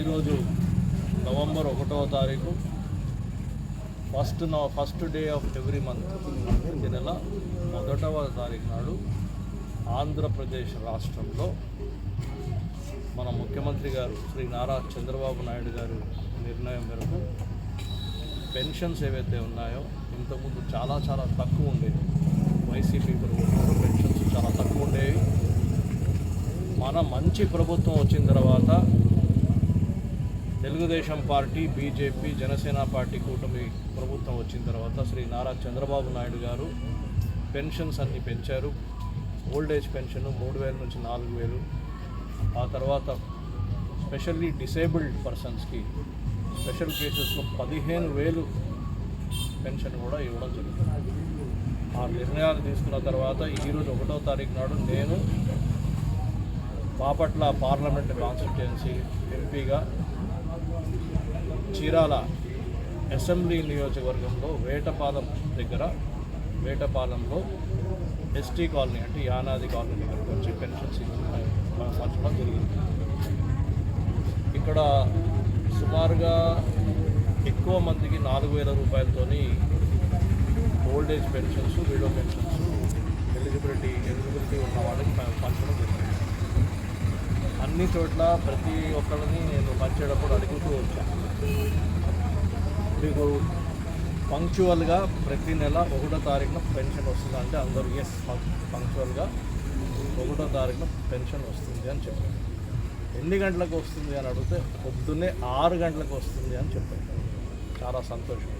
ఈరోజు నవంబర్ ఒకటవ తారీఖు ఫస్ట్ నవ first day of every month ప్రతి నెల మొదటవ తారీఖు నాడు ఆంధ్రప్రదేశ్ రాష్ట్రంలో మన ముఖ్యమంత్రి గారు శ్రీ నారా చంద్రబాబు నాయుడు గారు నిర్ణయం మేరకు పెన్షన్స్ ఏవైతే ఉన్నాయో ఇంతకుముందు చాలా చాలా తక్కువ ఉండేవి. వైసీపీ ప్రభుత్వంలో పెన్షన్స్ చాలా తక్కువ ఉండేవి. మన మంచి ప్రభుత్వం వచ్చిన తర్వాత Telugu Desam party BJP Janasena party కూటమి ప్రభుత్వం వచ్చిన తర్వాత శ్రీ నారా చంద్రబాబు నాయుడు గారు పెన్షన్స్ అన్ని పెంచారు. ఓల్డ్ ఏజ్ పెన్షన్ మూడు వేల నుంచి నాలుగు వేలు. ఆ తర్వాత స్పెషల్లీ డిసేబుల్డ్ పర్సన్స్కి స్పెషల్ కేసెస్లో పదిహేను వేలు పెన్షన్ కూడా ఇవ్వడం జరుగుతుంది. ఆ నిర్ణయాలు తీసుకున్న తర్వాత ఈరోజు ఒకటో తారీఖు నాడు నేను బాపట్ల పార్లమెంట్ కాన్స్టిట్యుయెన్సీ ఎంపీగా చీరాల అసెంబ్లీ నియోజకవర్గంలో వేటపాలెం దగ్గర వేటపాలెంలో ఎస్టీ కాలనీ అంటే యానాది కాలనీ దగ్గరకు వచ్చి పెన్షన్స్ పంచడం జరిగింది. ఇక్కడ సుమారుగా ఎక్కువ మందికి నాలుగు వేల రూపాయలతోని old age pensions widow pensions eligibility eligibility ఉన్న వాళ్ళకి పంచడం జరిగింది. అన్ని చోట్ల ప్రతి ఒక్కరిని నేను పంచేటప్పుడు అడుగుతూ వచ్చాను మీకు పంక్చువల్గా ప్రతి నెల ఒకటో తారీఖున పెన్షన్ వస్తుంది అంటే అందరూ ఎస్ పంక్చువల్గా ఒకటో తారీఖున పెన్షన్ వస్తుంది అని చెప్పారు. ఎన్ని గంటలకు వస్తుంది అని అడిగితే పొద్దున్నే ఆరు గంటలకు వస్తుంది అని చెప్పారు. చాలా సంతోషం.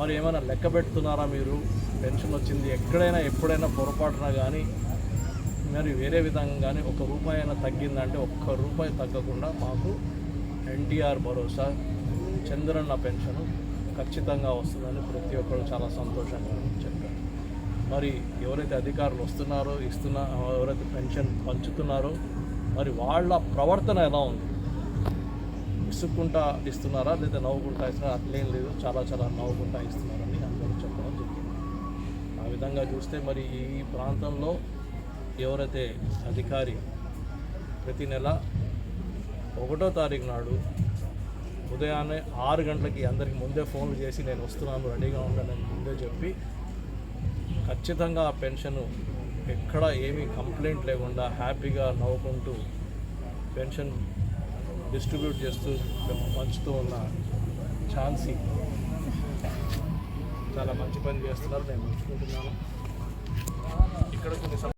మరి ఏమైనా లెక్క పెడుతున్నారా మీరు? పెన్షన్ వచ్చింది ఎక్కడైనా ఎప్పుడైనా పొరపాటున కానీ మరి వేరే విధంగానే ఒక రూపాయి అయినా తగ్గిందంటే ఒక్క రూపాయి తగ్గకుండా మాకు ఎన్టీఆర్ భరోసా చంద్రన్న పెన్షన్ ఖచ్చితంగా వస్తుందని ప్రతి ఒక్కరు చాలా సంతోషంగా చెప్పారు. మరి ఎవరైతే అధికారులు వస్తున్నారో ఇస్తున్న ఎవరైతే పెన్షన్ పంచుతున్నారో మరి వాళ్ళ ప్రవర్తన ఎలా ఉంది? విసుక్కుంటా ఇస్తున్నారా లేదా నవ్వుకుంటా ఇస్తున్నారా? అట్లేం లేదు. చాలా చాలా నవ్వుకుంటా ఇస్తున్నారని అందరూ చెప్పడం జరిగింది. ఆ విధంగా చూస్తే మరి ఈ ప్రాంతంలో ఎవరైతే అధికారి ప్రతి నెల ఒకటో తారీఖు నాడు ఉదయాన్నే ఆరు గంటలకి అందరికి ముందే ఫోన్లు చేసి నేను వస్తున్నాను రెడీగా ఉండండి ముందే చెప్పి ఖచ్చితంగా ఆ పెన్షన్ ఎక్కడ ఏమీ కంప్లైంట్ లేకుండా హ్యాపీగా నవ్వుకుంటూ పెన్షన్ డిస్ట్రిబ్యూట్ చేస్తూ పంచుతూ ఉన్న ఛాన్సీ చాలా మంచి పని చేస్తున్నారు నేను మెచ్చుకుంటున్నాను ఇక్కడ కొన్ని